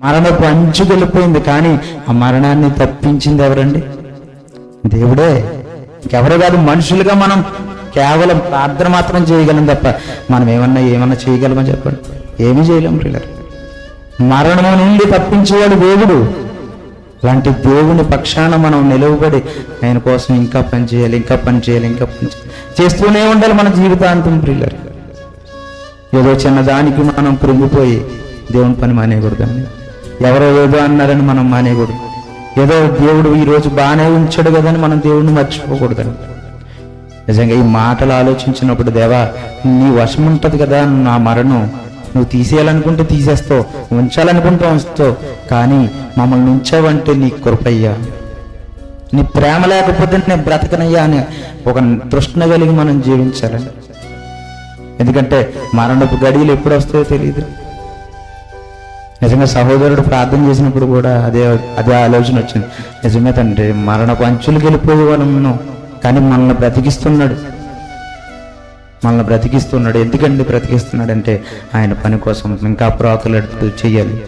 మరణపు అంచు వెళ్ళిపోయింది కానీ ఆ మరణాన్ని తప్పించింది ఎవరండి? దేవుడే. ఇంకెవరు కాదు మనుషులుగా మనం కేవలం ప్రార్థన మాత్రం చేయగలం తప్ప మనం ఏమన్నా ఏమన్నా చేయగలమని చెప్పండి? ఏమీ చేయలేం పిల్లలు మరణము నుండి తప్పించేవాడు దేవుడు. అలాంటి దేవుని పక్షాన మనం నిలవబడి ఆయన కోసం ఇంకా పని చేయాలి ఇంకా పని చేయాలి ఇంకా పని చేస్తూనే ఉండాలి మన జీవితాంతం ప్రిల్లర్ ఏదో చిన్నదానికి మనం కృంగిపోయి దేవుని పని మానేయకూడదు ఎవరో ఏదో అన్నారని మనం మానేయకూడదు. ఏదో దేవుడు ఈ రోజు బాగానే ఉంచాడు కదని మనం దేవుడిని మర్చిపోకూడదండి. నిజంగా ఈ మాటలు ఆలోచించినప్పుడు దేవా నీ వశం ఉంటుంది కదా నా మరణం. నువ్వు తీసేయాలనుకుంటే తీసేస్తావు ఉంచాలనుకుంటే ఉంచుతావు కానీ మమ్మల్ని ఉంచావంటే నీ కృపయ్యా. నీ ప్రేమ లేకపోతే నేను బ్రతకనయ్యా అని ఒక తృష్ణ కలిగి మనం జీవించాలండి. ఎందుకంటే మరణపు గడియలు ఎప్పుడు వస్తాయో తెలియదు నిజంగా సహోదరుడు ప్రార్థన చేసినప్పుడు కూడా అదే అదే ఆలోచన వచ్చింది. నిజమే తండ్రి మరణ అంచులు వెళ్ళిపోయే మనం కానీ మనల్ని బ్రతికిస్తున్నాడు. మనల్ని బ్రతికిస్తున్నాడు. ఎందుకండి బ్రతికిస్తున్నాడంటే ఆయన పని కోసం ఇంకా ప్రోకలు చేయాలి.